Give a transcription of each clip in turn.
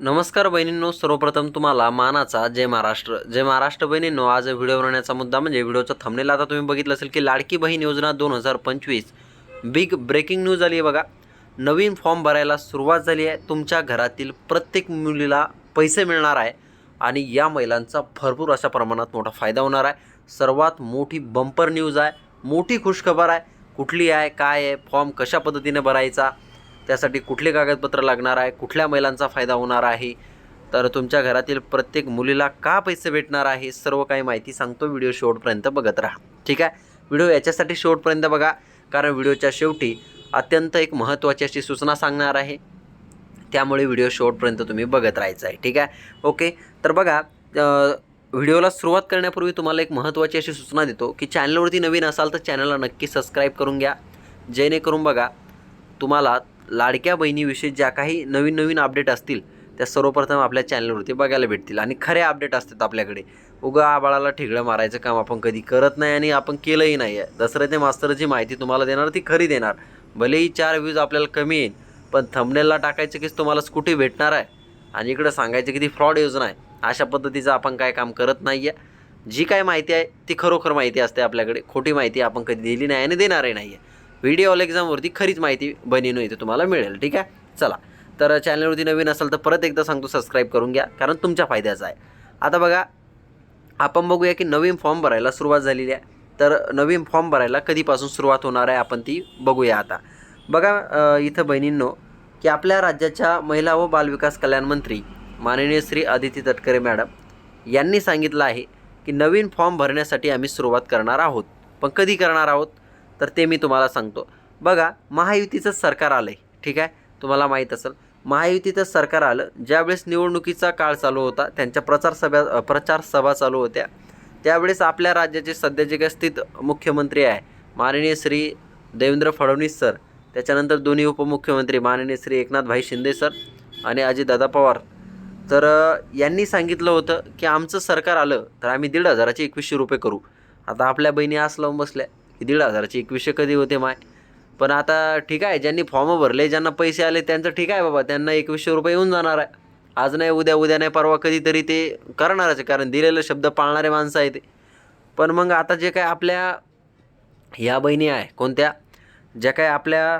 नमस्कार बहिणींनो सर्वप्रथम तुम्हाला मानाचा जय महाराष्ट्र. जय महाराष्ट्र बहिणींनो आज व्हिडिओ बनवण्याचा मुद्दा म्हणजे व्हिडिओचा थंबनेल आता तुम्ही बघितलं असेल की लाडकी बहीण योजना दोन हजार पंचवीस. बिग ब्रेकिंग न्यूज आली आहे बघा. नवीन फॉर्म भरायला सुरुवात झाली आहे. तुमच्या घरातील प्रत्येक मुलीला पैसे मिळणार आहे आणि या महिलांचा भरपूर अशा प्रमाणात मोठा फायदा होणार आहे. सर्वात मोठी बंपर न्यूज आहे. मोठी खुशखबर आहे. कुठली आहे काय आहे फॉर्म कशा पद्धतीने भरायचा त्यासाठी कुठले कागदपत्र लागणार आहे कुठल्या महिलांचा फायदा होणार आहे? तर तुमच्या घरातील प्रत्येक मुलीला का पैसे भेटणार आहे? सर्व काही माहिती सांगतो. व्हिडिओ शेवटपर्यंत बघत राहा. ठीक आहे? व्हिडिओ याच्यासाठी शेवटपर्यंत बघा कारण व्हिडिओच्या शेवटी अत्यंत एक महत्त्वाची अशी सूचना सांगणार आहे. त्यामुळे व्हिडिओ शेवटपर्यंत तुम्ही बघत राहायचं आहे. ठीक आहे? ओके? तर बघा व्हिडिओला सुरुवात करण्यापूर्वी तुम्हाला एक महत्त्वाची अशी सूचना देतो की चॅनलवरती नवीन असाल तर चॅनलला नक्की सबस्क्राईब करून घ्या. जेणेकरून बघा तुम्हाला लाडक्या बहिणीविषयी ज्या काही नवीन नवीन अपडेट असतील त्या सर्वप्रथम आपल्या चॅनलवरती बघायला भेटतील. आणि खरे अपडेट असतात आपल्याकडे. उगा आबाळाला ठिगळं मारायचं काम आपण कधी करत नाही आणि आपण केलंही नाही. आहे दसऱ्याचे मास्तरची माहिती तुम्हाला देणार ती खरी देणार. भलेही चार व्ह्यूज आपल्याला कमी येईल पण थंबनेलला टाकायचं की तुम्हाला स्कूटी भेटणार आहे. आणि इकडं सांगायचं की ती फ्रॉड योजना आहे. अशा पद्धतीचं आपण काय काम करत नाही आहे जी काय माहिती आहे ती खरोखर माहिती असते आपल्याकडे. खोटी माहिती आपण कधी दिली नाही आणि देणारही नाही आहे व्हिडिओ ऑल एक्झामवरती खरीच माहिती बनिनो इथे तुम्हाला मिळेल ठीक आहे? चला. तर चॅनलवरती नवीन असाल तर परत एकदा सांगतो सबस्क्राईब करून घ्या कारण तुमच्या फायद्याचं आहे. आता बघा आपण बघूया की नवीन फॉर्म भरायला सुरुवात झालेली आहे. तर नवीन फॉर्म भरायला कधीपासून सुरुवात होणार आहे आपण ती बघूया आता. बघा इथं बहिणींनो की आपल्या राज्याच्या महिला व बालविकास कल्याण मंत्री माननीय श्री आदिती तटकरे मॅडम यांनी सांगितलं आहे की नवीन फॉर्म भरण्यासाठी आम्ही सुरुवात करणार आहोत. पण कधी करणार आहोत? तर ते मी तुम्हाला सांगतो. बघा महायुतीचं सरकार आलं आहे ठीक आहे? तुम्हाला माहीत असेल. महायुतीचं सरकार आलं ज्यावेळेस निवडणुकीचा काळ चालू होता त्यांच्या प्रचार सभा प्रचार सभा चालू होत्या. त्यावेळेस आपल्या राज्याचे सध्याचे जे स्थित मुख्यमंत्री आहे माननीय श्री देवेंद्र फडणवीस सर त्याच्यानंतर दोन्ही उपमुख्यमंत्री माननीय श्री एकनाथभाई शिंदे सर आणि अजितदादा पवार. तर यांनी सांगितलं होतं की आमचं सरकार आलं तर आम्ही दीड हजाराचे एकवीसशे रुपये करू. आता आपल्या बहिणी आज लावून बसल्या. दीड हजाराचे एकवीसशे कधी होते माय. पण आता ठीक आहे ज्यांनी फॉर्म भरले ज्यांना पैसे आले त्यांचं ठीक आहे बाबा त्यांना एकवीसशे रुपये येऊन जाणार आहे. आज नाही उद्या उद्या नाही परवा कधीतरी ते करणारच आहे कारण दिलेलं शब्द पाळणारे माणसं आहे ते. पण मग आता जे काय आपल्या ह्या बहिणी आहे कोणत्या? ज्या काय आपल्या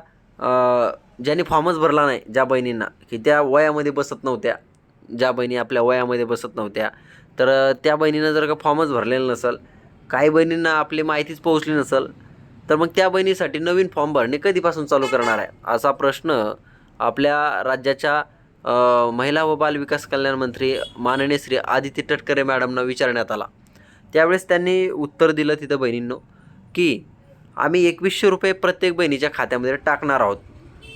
ज्यांनी फॉर्मच भरला नाही ज्या बहिणींना की त्या वयामध्ये बसत नव्हत्या. ज्या बहिणी आपल्या वयामध्ये बसत नव्हत्या. तर त्या बहिणीनं जर का फॉर्मच भरलेला नसेल काही बहिणींना आपली माहितीच पोहोचली नसेल तर मग त्या बहिणीसाठी नवीन फॉर्म भरणे कधीपासून चालू करणार आहे? असा प्रश्न आपल्या राज्याच्या महिला व बालविकास कल्याण मंत्री माननीय श्री आदित्य तटकरे मॅडमना विचारण्यात आला. त्यावेळेस त्यांनी उत्तर दिलं तिथं बहिणींनो की आम्ही एकवीसशे रुपये प्रत्येक बहिणीच्या खात्यामध्ये टाकणार आहोत.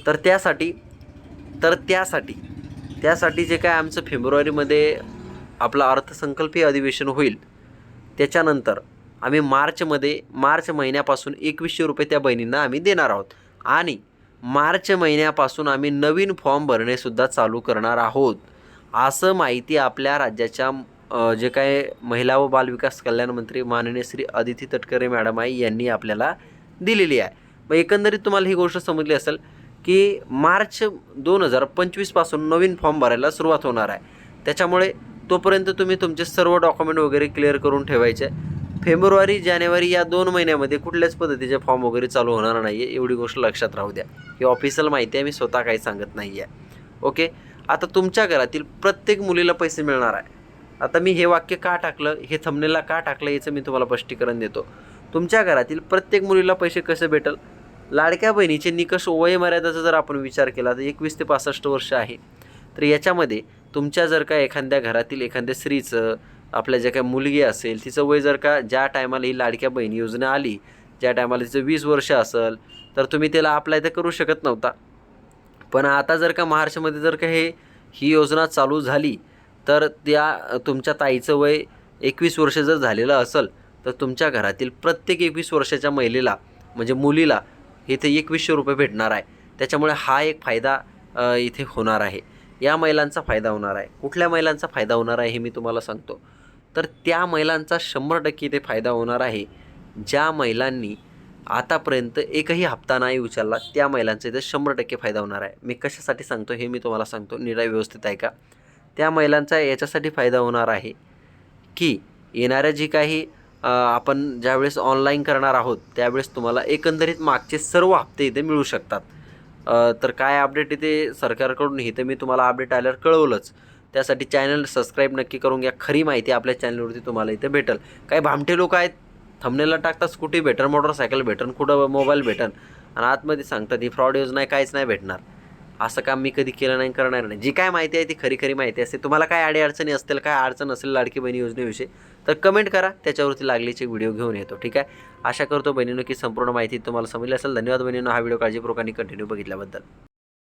तर त्यासाठी तर त्यासाठी त्यासाठी जे काय आमचं फेब्रुवारीमध्ये आपलं अर्थसंकल्पीय अधिवेशन होईल त्याच्यानंतर आम्ही मार्चमध्ये मार्च महिन्यापासून एकवीसशे रुपये त्या बहिणींना आम्ही देणार आहोत. आणि मार्च महिन्यापासून आम्ही नवीन फॉर्म भरणेसुद्धा चालू करणार आहोत. असं माहिती आपल्या राज्याच्या जे काय महिला व बालविकास कल्याण मंत्री माननीय श्री अदिती तटकरे मॅडम आहे यांनी आपल्याला दिलेली आहे. मग एकंदरीत तुम्हाला ही गोष्ट समजली असेल की मार्च दोन हजार पंचवीसपासून नवीन फॉर्म भरायला सुरुवात होणार आहे. त्याच्यामुळे तोपर्यंत तुम्ही तुमचे सर्व डॉक्युमेंट वगैरे क्लिअर करून ठेवायचे. फेब्रुवारी जानेवारी या दोन महिन्यामध्ये कुठल्याच पद्धतीचे फॉर्म वगैरे चालू होणार नाही आहे एवढी गोष्ट लक्षात राहू द्या. ही ऑफिशियल माहिती आहे मी स्वतः काही सांगत नाही आहे ओके आता तुमच्या घरातील प्रत्येक मुलीला पैसे मिळणार आहे. आता मी हे वाक्य का टाकलं हे थंबनेला का टाकलं याचं मी तुम्हाला स्पष्टीकरण देतो. तुमच्या घरातील प्रत्येक मुलीला पैसे कसे भेटल? लाडक्या बहिणीचे निकष वयमर्यादाचा जर आपण विचार केला तर एकवीस ते पासष्ट वर्ष आहे. तर याच्यामध्ये तुमच्या जर का एखाद्या घरातील एखाद्या स्त्रीचं आपल्या ज्या काही मुलगी असेल तिचं वय जर का ज्या टायमाला ही लाडक्या बहीण योजना आली ज्या टायमाला तिचं वीस वर्ष असेल तर तुम्ही त्याला अप्लाय तर करू शकत नव्हता. पण आता जर का महाराष्ट्रामध्ये जर का हे ही योजना चालू झाली तर त्या तुमच्या ताईचं वय एकवीस वर्ष जर झालेलं असेल तर तुमच्या घरातील प्रत्येक एकवीस वर्षाच्या महिलेला म्हणजे मुलीला इथे एकवीसशे रुपये भेटणार आहे. त्याच्यामुळे हा एक फायदा इथे होणार आहे. या महिलांचा फायदा होणार आहे. कुठल्या महिलांचा फायदा होणार आहे हे मी तुम्हाला सांगतो. तर त्या महिलांचा शंभर टक्के इथे फायदा होणार आहे. ज्या महिलांनी आतापर्यंत एकही हप्ता नाही उचलला त्या महिलांचा इथे शंभर टक्के फायदा होणार आहे. मी कशासाठी सांगतो हे मी तुम्हाला सांगतो. निराय व्यवस्थित आहे का? त्या महिलांचा याच्यासाठी फायदा होणार आहे की येणाऱ्या जी काही आपण ज्यावेळेस ऑनलाईन करणार आहोत त्यावेळेस तुम्हाला एकंदरीत मागचे सर्व हप्ते इथे मिळू शकतात. तर काय अपडेट इथे सरकारकडून इथे मी तुम्हाला अपडेट आल्यावर कळवलंच. त्यासाठी चॅनल सबस्क्राईब नक्की करून घ्या. खरी माहिती आपल्या चॅनलवरती तुम्हाला इथे भेटेल. काही भामटे लोक आहेत थंबनेला टाकतात स्कूटी भेटन मोटरसायकल भेटन कुठं मोबाईल भेटन. आणि आतमध्ये सांगतात ही फ्रॉड योजना आहे काहीच नाही भेटणार. असं काम मी कधी केलं नाही करणार नाही. जी काय माहिती आहे ती खरी खरी माहिती असते. तुम्हाला काय अडीअडचणी असतील काय अडचण असेल लाडकी बहिणी योजनेविषयी तर कमेंट करा. त्याच्यावरती लागलीचे व्हिडिओ घेऊन येतो ठीक आहे? आशा करतो बहिणीनं की संपूर्ण माहिती तुम्हाला समजली असेल. धन्यवाद बहिणीनं. हा व्हिडिओ काळजीपूर्वकांनी कंटिन्यू बघितल्याबद्दल.